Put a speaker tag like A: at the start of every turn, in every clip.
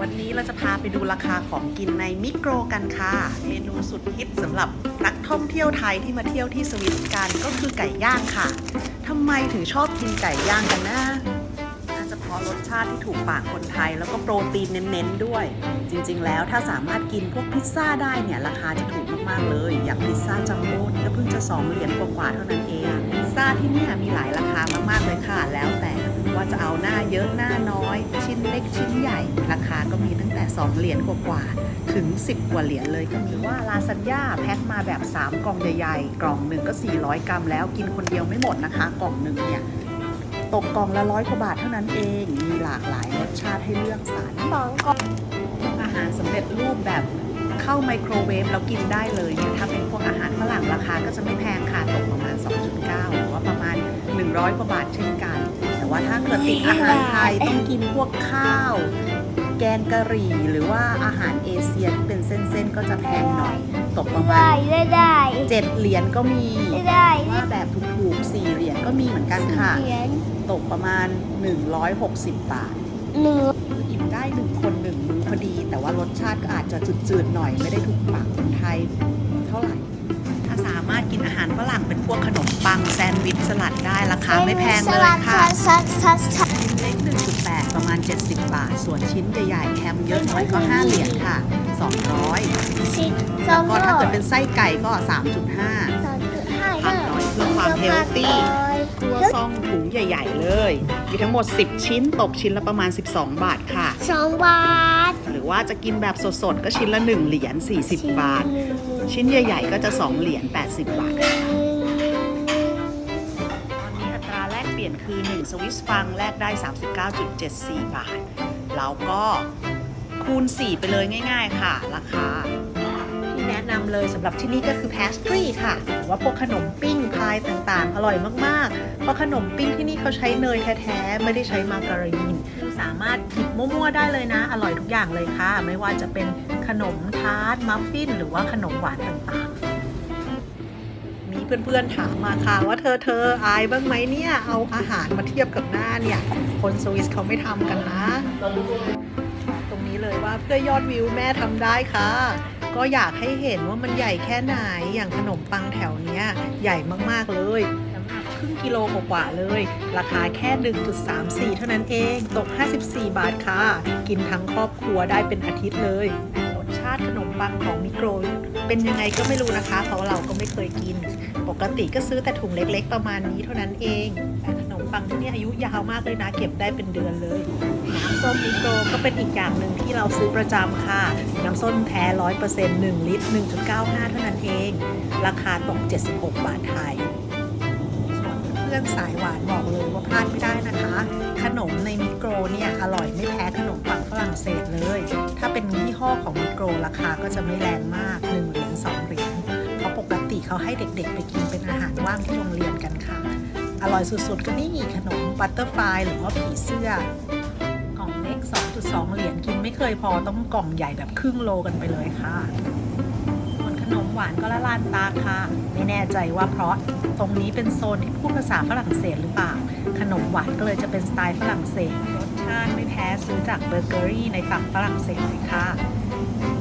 A: วันนี้เราจะพาไปดูราคาของกินในมิโกรกันค่ะ เมนูสุดฮิตสำหรับนักท่องเที่ยวไทยที่มาเที่ยวที่สวิตกันก็คือไก่ย่างค่ะทำไมถึงชอบกินไก่ย่างกันนะน่าจะเพราะรสชาติที่ถูกปากคนไทย แล้วก็โปรตีนเน้นๆด้วย จริงๆ แล้วถ้าสามารถกินพวกพิซซ่าได้เนี่ยราคาจะถูกมากๆเลย อย่างพิซซ่าจัมโบ้ก็เพิ่งจะสองเหรียญกว่าๆเท่านั้นเองพิซซ่าที่นี่มีหลายราคามากๆเลยค่ะแล้ว จะเอาหน้าเยอะหน้าน้อย ชิ้นเล็กชิ้นใหญ่ ราคาก็มีตั้งแต่ 2 เหรียญกว่าๆถึง 10 กว่าเหรียญเลยก็มีว่าลาซานญ่าแพ็คมาแบบ 3 กล่องใหญ่ๆ กล่องหนึ่งก็ 400 กรัมแล้วกินคนเดียวไม่หมดนะคะ กล่องหนึ่งเนี่ยตกกล่องละร้อยกว่าบาทเท่านั้นเอง มีหลากหลายรสชาติให้เลือกสรร
B: สองกล่อง
A: อาหารสำเร็จรูปแบบเข้าไมโครเวฟแล้วกินได้เลยเนี่ยถ้าเป็นพวกอาหารฝรั่งราคาก็จะไม่แพงค่ะ ตกประมาณ 2.9 หรือว่าประมาณ 100 กว่าบาทเช่นกัน ว่าถ้าเกิดติดอาหารไทยต้องกินพวกข้าว แกงกะหรี่หรือว่าอาหารเอเชียที่เป็นเส้นๆก็จะแพงหน่อยตกประมา
B: ได้
A: ณ
B: ได้ได้
A: 7เหรียญก็มี
B: ได้ได้
A: ว่าแบบถูกๆ4เหรียญก็มีเหมือนกันค่ะ
B: เหรียญ
A: ตกประมาณ 160 บาท
B: หนึ่ง
A: คืออิ่มได้หนึ่งคนหนึ่งมื้อพอดี แต่ว่ารสชาติก็อาจจะจืดๆหน่อยไม่ได้ถูกปากคนไทยเท่าไหร่ วิชสลัดได้ราคาไม่แพงเลยค่ะ
B: ซัดซัดซัด
A: เล็ก1.8 ประมาณ 70 บาท ส่วนชิ้นใหญ่ๆแฮมเยอะหน่อยก็ 5 เหรียญค่ะ 200
B: สิบส
A: แล้
B: อ
A: ว
B: ง
A: ก็ถ้าเกิดเป็น
B: ร้อย
A: ไส้ไก่ก็ 3.5
B: สามจุดห้า
A: พันร้อยเพื่อความเฮลตี้ครัวซองถุงใหญ่ ๆ เลย มีทั้งหมด 10 ชิ้นตกชิ้นละประมาณ 12 บาทค่ะ
B: สองบาท
A: หรือว่าจะกินแบบสดๆ ก็ชิ้นละ 1 เหรียญ40 บาท ชิ้นใหญ่ ๆ ก็จะ 2 เหรียญ80 บาทต คือ 1 สวิสฟังแลกได้ 39.74 บาท แล้วก็คูณ 4 ไปเลยง่าย ๆ ค่ะ ราคา ที่แนะนำเลยสำหรับที่นี่ก็คือ pastry ค่ะ หรือว่าพวกขนมปิ้งพายต่างๆ อร่อยมากๆ เพราะขนมปิ้งที่นี่เขาใช้เนยแท้ๆ ไม่ได้ใช้มาการีน สามารถหยิบมั่วๆ ได้เลยนะ อร่อยทุกอย่างเลยค่ะ ไม่ว่าจะเป็นขนมทาร์ตมัฟฟิน หรือว่าขนมหวานต่างๆ เพื่อนๆถามมาค่ะ ว่าเธอเธออายบ้างไหมเนี่ยเอาอาหารมาเทียบกับหน้าเนี่ย คนสวิสเขาไม่ทำกันนะ ตรงนี้เลยว่าเพื่อยอดวิวแม่ทำได้ค่ะ ก็อยากให้เห็นว่ามันใหญ่แค่ไหนอย่างขนมปังแถวเนี้ยใหญ่มากๆเลยหนักครึ่งกิโลกว่าๆเลย ราคาแค่ 1.34 เท่านั้นเอง ตก 54 บาทค่ะ กินทั้งครอบครัวได้เป็นอาทิตย์เลยาติขนมปังของมิโกรเป็นยังไงก็ไม่รู้นะคะ เพราะเราก็ไม่เคยกิน ปกติก็ซื้อแต่ถุงเล็ก ๆ ประมาณนี้เท่านั้นเองแต่ขนมปังที่นี่อายุยาวมากเลยนะ เก็บได้เป็นเดือนเลย น้ำส้มมิโกรก็เป็นอีกอย่างหนึ่งที่เราซื้อประจำค่ะ น้ำส้มแท้ร้อยเปอร์เซ็นต์หนึ่งลิตร1.95เก้าห้าเท่านั้นเอง ราคาตก76บาทไทยส่วนเพื่อนสายหวานบอกเลยว่าพลาดไม่ได้นะคะ ขนมในมิโกรเนี่ยอร่อยไม่แพ้ขนมปังฝรั่งเศส เป็นยี่ห้อของมิโกรราคาก็จะไม่แรงมาก 1 เหรียญ2เหรียญเพราะปกติเขาให้เด็กๆ ไปกินเป็นอาหารว่างที่โรงเรียนกันค่ะ อร่อยสุดๆ ก็นี่ขนมบัตเตอร์ฟลายหรือว่าผีเสื้อกล่องเล็ก 2.2 เหรียญกินไม่เคยพอต้องกล่องใหญ่แบบครึ่งโลกันไปเลยค่ะส่วนขนมหวานก็ละลานตาค่ะ ไม่แน่ใจว่าเพราะตรงนี้เป็นโซนที่พูดภาษาฝรั่งเศสหรือเปล่า ขนมหวานก็เลยจะเป็นสไตล์ฝรั่งเศสรส ชาติไม่แพ้ซื้อจากเบอร์เกอรี่ในฝั่งฝรั่งเศสเลยค่ะ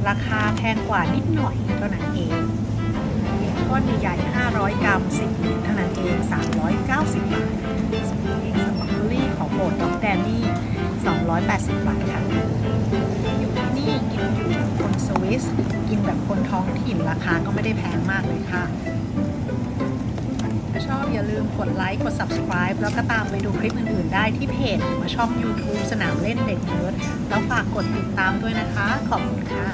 A: ราคาแพงกว่านิดหน่อยเท่านั้นเองก้อนใหญ่500 กรัม10เหรียญเท่านั้นเอง 390 บาทส่วนเองสตรอเบอรี่ของโบดด็อกแดนนี่ 280 บาทค่ะ อยู่ที่นี่กินอยู่แบบคนสวิส กินแบบคนท้องถิ่นราคาก็ไม่ได้แพงมากเลยค่ะ ถ้าชอบอย่าลืมกดไลค์ กด subscribe แล้วก็ตามไปดูคลิปอื่นๆ ได้ที่เพจหรือว่าช่อง YouTube สนามเล่นเด็กเนิร์ดแล้วฝากกดติดตามด้วยนะคะ ขอบคุณค่ะ